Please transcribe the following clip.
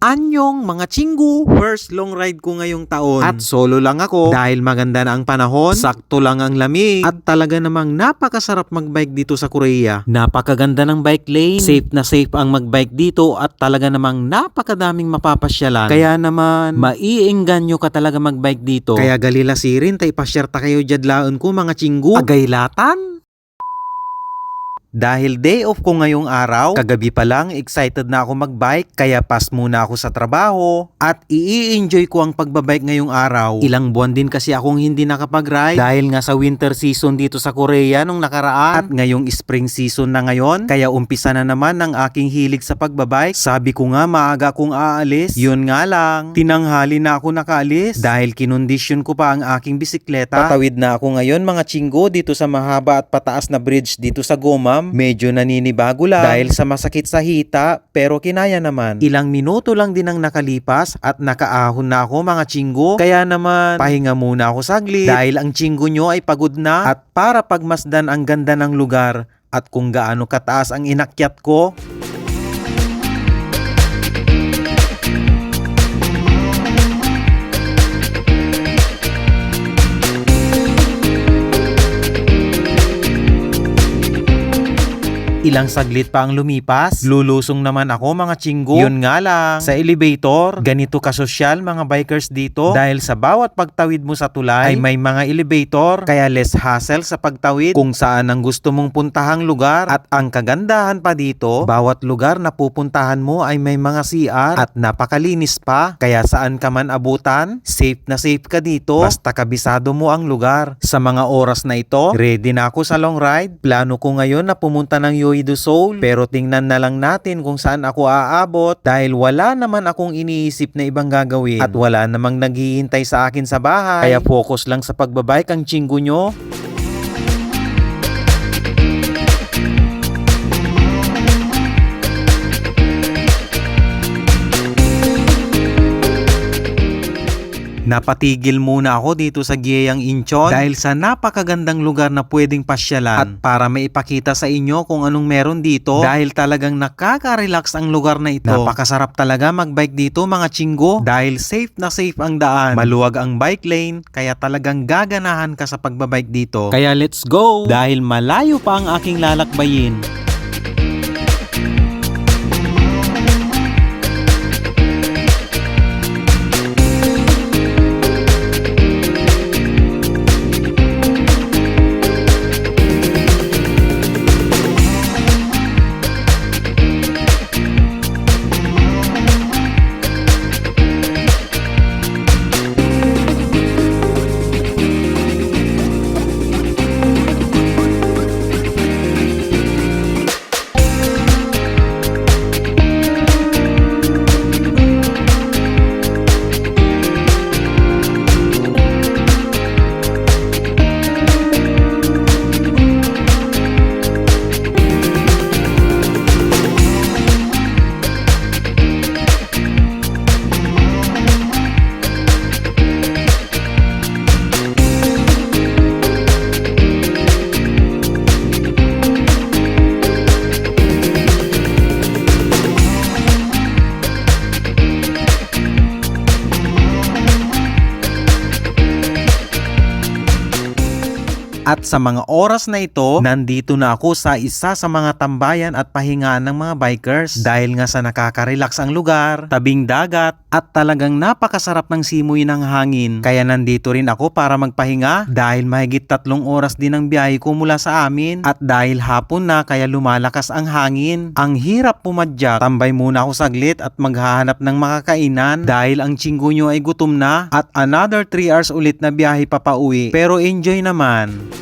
Anyong mga chinggu, first long ride ko ngayong taon. At solo lang ako dahil maganda na ang panahon, sakto lang ang lamig, at talaga namang napakasarap magbike dito sa Korea. Napakaganda ng bike lane, safe na safe ang magbike dito at talaga namang napakadaming mapapasyalan. Kaya naman, maiengganyo ka talaga magbike dito. Kaya galila sirin, tay pasyerta kayo jadlaon ko mga chinggu. Agaylatan? Dahil day off ko ngayong araw, kagabi pa lang excited na ako magbike kaya pas muna ako sa trabaho at i-enjoy ko ang pagbabike ngayong araw. Ilang buwan din kasi akong hindi nakapag-ride dahil nga sa winter season dito sa Korea nung nakaraan at ngayong spring season na ngayon kaya umpisa na naman ang aking hilig sa pagbabike. Sabi ko nga maaga kong aalis, yun nga lang, tinanghali na ako nakaalis dahil kinondisyon ko pa ang aking bisikleta. Patawid na ako ngayon mga chinggo dito sa mahaba at pataas na bridge dito sa Gomam. Medyo naninibago lang dahil sa masakit sa hita pero kinaya naman. Ilang minuto lang din ang nakalipas at nakaahon na ako mga chinggo. Kaya naman pahinga muna ako saglit dahil ang chinggo nyo ay pagod na at para pagmasdan ang ganda ng lugar at kung gaano kataas ang inakyat ko, Ilang saglit pa ang lumipas, lulusong naman ako mga chinggo. Yun nga lang, sa elevator, ganito kasosyal mga bikers dito dahil sa bawat pagtawid mo sa tulay ay may mga elevator kaya less hassle sa pagtawid kung saan ang gusto mong puntahang lugar at ang kagandahan pa dito, bawat lugar na pupuntahan mo ay may mga CR at napakalinis pa kaya saan ka man abutan, safe na safe ka dito basta kabisado mo ang lugar. Sa mga oras na ito, ready na ako sa long ride. Plano ko ngayon na pumunta ng Yoy do Seoul pero tingnan na lang natin kung saan ako aabot dahil wala naman akong iniisip na ibang gagawin at wala namang naghihintay sa akin sa bahay. Kaya focus lang sa pagbabike ang chinggo nyo. Napatigil muna ako dito sa Giyang Incheon dahil sa napakagandang lugar na pwedeng pasyalan at para maipakita sa inyo kung anong meron dito dahil talagang nakaka-relax ang lugar na ito. Napakasarap talaga magbike dito mga chinggo dahil safe na safe ang daan. Maluwag ang bike lane kaya talagang gaganahan ka sa pagbabike dito. Kaya let's go! Dahil malayo pa ang aking lalakbayin. At sa mga oras na ito, nandito na ako sa isa sa mga tambayan at pahingaan ng mga bikers dahil nga sa nakaka-relax ang lugar, tabing dagat at talagang napakasarap ng simoy ng hangin. Kaya nandito rin ako para magpahinga dahil mahigit tatlong oras din ang biyahe ko mula sa amin at dahil hapon na kaya lumalakas ang hangin. Ang hirap pumadyak, tambay muna ako saglit at maghahanap ng makakainan dahil ang chinggo ay gutom na at another 3 hours ulit na biyahe papauwi. Pero enjoy naman.